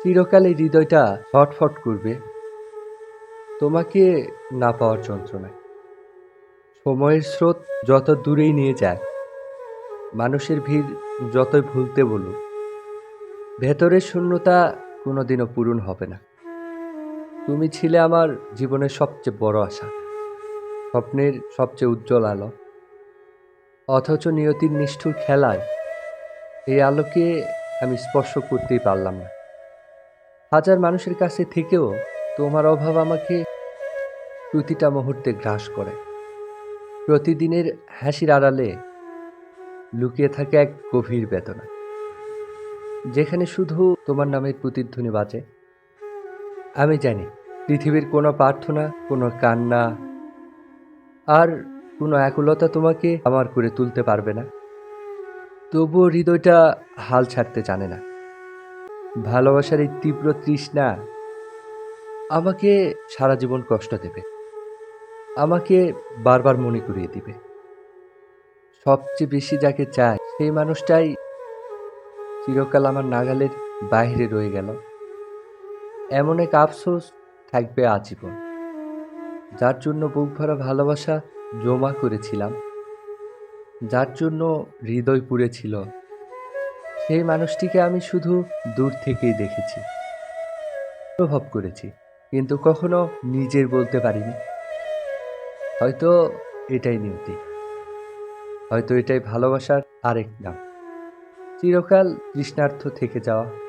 চিরকাল এই হৃদয়টা ছটফট করবে। তোমাকে না পাওয়ার যন্ত্রণায়। সময়ের স্রোত যত দূরেই নিয়ে যায় মানুষের ভিড় যতই ভুলতে বলুক, ভেতরের শূন্যতা কোনোদিনও পূরণ হবে না। তুমি ছিলে আমার জীবনের সবচেয়ে বড় আশা, স্বপ্নের সবচেয়ে উজ্জ্বল আলো। অথচ নিয়তির নিষ্ঠুর খেলায় এই আলোকে আমি স্পর্শ করতেই পারলাম না। হাজার মানুষের কাছে থেকেও তোমার অভাব আমাকে প্রতিটা মুহূর্তে গ্রাস করে। প্রতিদিনের হাসির আড়ালে লুকিয়ে থাকে এক গভীর বেদনা, যেখানে শুধু তোমার নামের প্রতিধ্বনি বাজে। আমি জানি, পৃথিবীর কোনো প্রার্থনা, কোনো কান্না আর কোনো একুলতা তোমাকে আমার করে তুলতে পারবে না। তবুও হৃদয়টা হাল ছাড়তে জানে না। ভালোবাসার এই তীব্র তৃষ্ণা আমাকে সারা জীবন কষ্ট দেবে। আমাকে বারবার মনে করিয়ে দিবে। সবচেয়ে বেশি যাকে চায় সেই মানুষটাই চিরকাল আমার নাগালের বাইরে রয়ে গেল। এমন এক আফসোস থাকবে আজীবন, যার জন্য বুক ভরা ভালোবাসা জমা করেছিলাম, যার জন্য হৃদয় পুড়েছিল সেই মানুষটিকে আমি শুধু দূর থেকেই দেখেছি। প্রভাব করেছি, কিন্তু কখনো নিজের বলতে পারিনি। হয়তো এটাই নিয়তি। হয়তো এটাই ভালোবাসার আরেক নাম। চিরকাল কৃষ্ণার্থ থেকে যাওয়া।